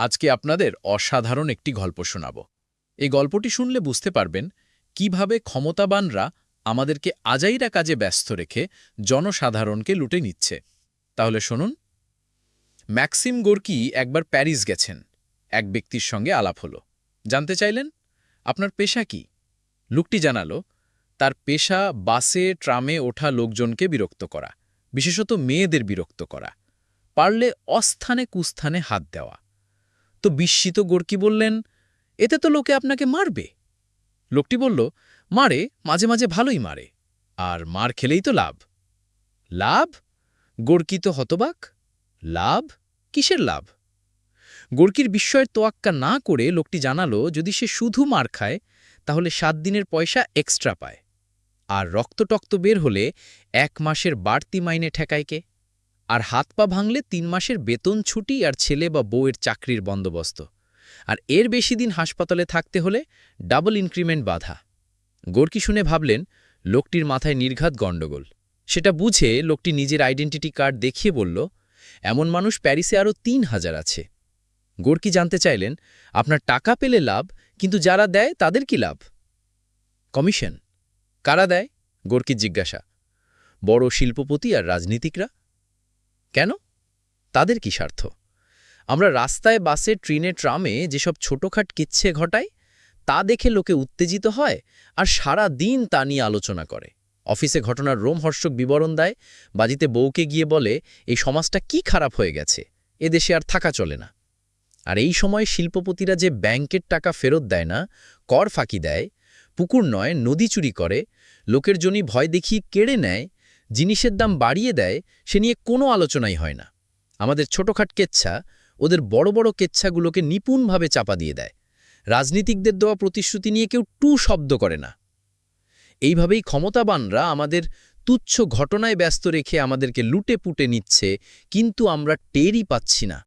আজকে আপনাদের অসাধারণ একটি গল্প শোনাব। এই গল্পটি শুনলে বুঝতে পারবেন কীভাবে ক্ষমতাবানরা আমাদেরকে আজাইরা কাজে ব্যস্ত রেখে জনসাধারণকে লুটে নিচ্ছে। তাহলে শুনুন। ম্যাক্সিম গোর্কি একবার প্যারিস গেছেন। এক ব্যক্তির সঙ্গে আলাপ হলো। জানতে চাইলেন, আপনার পেশা কি? লোকটি জানালো, তার পেশা বাসে, ট্রামে ওঠা লোকজনকে বিরক্ত করা, বিশেষত মেয়েদের বিরক্ত করা, পারলে অস্থানে কুস্থানে হাত দেওয়া। তো বিস্মিত গোর্কি বললেন, এতে তো লোকে আপনাকে মারবে। লোকটি বলল, মারে, মাঝে মাঝে ভালোই মারে, আর মার খেলেই তো লাভ। লাভ? গোর্কি তো হতবাক। লাভ? কিসের লাভ? গোর্কির বিস্ময়ের তোয়াক্কা না করে লোকটি জানালো, যদি সে শুধু মার খায়, তাহলে সাত দিনের পয়সা এক্সট্রা পায়, আর রক্তটক্ত বের হলে এক মাসের বাড়তি মাইনে ঠেকায় কে? আর হাত পা ভাঙলে তিন মাসের বেতন ছুটি আর ছেলে বা বউয়ের চাকরির বন্দোবস্ত। আর এর বেশি দিন হাসপাতালে থাকতে হলে ডাবল ইনক্রিমেন্ট বাধা। গোর্কি শুনে ভাবলেন, লোকটির মাথায় নির্ঘাত গণ্ডগোল। সেটা বুঝে লোকটি নিজের আইডেন্টিটি কার্ড দেখিয়ে বলল, এমন মানুষ প্যারিসে আরও তিন হাজার আছে। গোর্কি জানতে চাইলেন, আপনার টাকা পেলে লাভ, কিন্তু যারা দেয় তাদের কি লাভ? কমিশন। কারা দেয়? গোর্কির জিজ্ঞাসা। বড় শিল্পপতি আর রাজনীতিকরা। কেন? তাদের কি স্বার্থ? আমরা রাস্তায়, বাসে, ট্রেনে, ট্রামে যেসব ছোটখাট কিচ্ছে ঘটাই, তা দেখে লোকে উত্তেজিত হয় আর সারা দিন তা নিয়ে আলোচনা করে। অফিসে ঘটনার রোমহর্ষক বিবরণ দেয়, বাজিতে বউকে গিয়ে বলে, এই সমাজটা কি খারাপ হয়ে গেছে? এ দেশে আর থাকা চলে না। আর এই সময় শিল্পপতিরা যে ব্যাংকের টাকা ফেরত দেয় না, কর ফাঁকি দেয়, পুকুর নয়, নদী চুরি করে, লোকের জন্য ভয় দেখিয়ে কেড়ে নেয় জিনিসের দাম বাড়িয়ে দেয়, সে নিয়ে কোনো আলোচনাই হয় না। আমাদের ছোটোখাট কেচ্ছা ওদের বড় বড় কেচ্ছাগুলোকে নিপুণভাবে চাপা দিয়ে দেয়। রাজনীতিকদের দেওয়া প্রতিশ্রুতি নিয়ে কেউ টু শব্দ করে না। এইভাবেই ক্ষমতাবানরা আমাদের তুচ্ছ ঘটনায় ব্যস্ত রেখে আমাদেরকে লুটে পুটে নিচ্ছে, কিন্তু আমরা টেরই পাচ্ছি না।